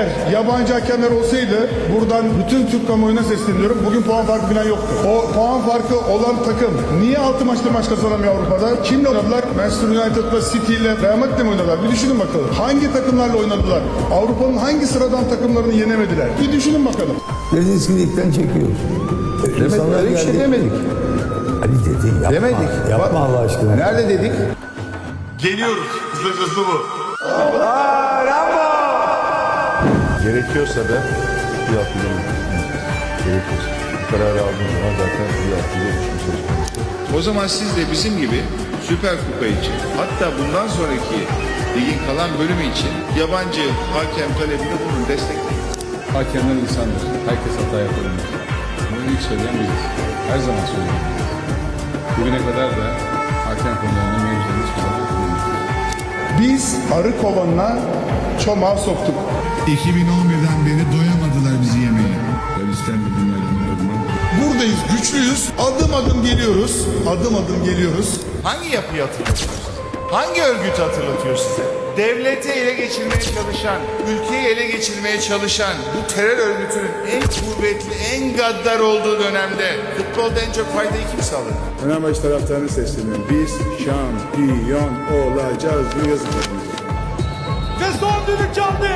Eğer yabancı hakemler olsaydı buradan bütün Türk kamuoyuna sesleniyorum. Bugün puan farkı falan yoktu. O puan farkı olan takım niye 6 maçtır maç kazanamıyor Avrupa'da? Kimle oynadılar? Manchester United'la City ile Real Madrid'le mi oynadılar? Bir düşünün bakalım. Hangi takımlarla oynadılar? Avrupa'nın hangi sıradan takımlarını yenemediler? Bir düşünün bakalım. Dediniz ki ligden çekiyoruz. İnsanlar öyle bir şey geldi. demedik. Ali dedi yapma. Demedik. Yapma Bak- Allah aşkına. Nerede dedik? Geliyoruz. Hızlı hızlı bu. Gerekiyorsa da bir hafta Gerekiyorsa. Bu kararı aldığım zaman zaten bir hafta. O zaman siz de bizim gibi Süper Kupa için hatta bundan sonraki ligin kalan bölümü için yabancı hakem talebinde bulun destekleyin. Hakemler insandır. Herkes hata yapabilir. Bunu ilk söyleyen biziz. Her zaman biziz. Bugüne kadar da Biz arı kovanına çomağı soktuk. 2011'den beri doyamadılar bizi yemeye. Buradayız, güçlüyüz. Adım adım geliyoruz. Adım adım geliyoruz. Hangi yapıyı hatırlatıyor size? Hangi örgütü hatırlatıyor size? Devleti ele geçirmeye çalışan, ülkeyi ele geçirmeye çalışan bu terör örgütünün en kuvvetli, en gaddar olduğu dönemde futbolda en çok faydayı kim sağladı? Fenerbahçe taraftarına sesleniyorum. Biz şampiyon olacağız. Bu takımımıza. Ve son düdük çaldı.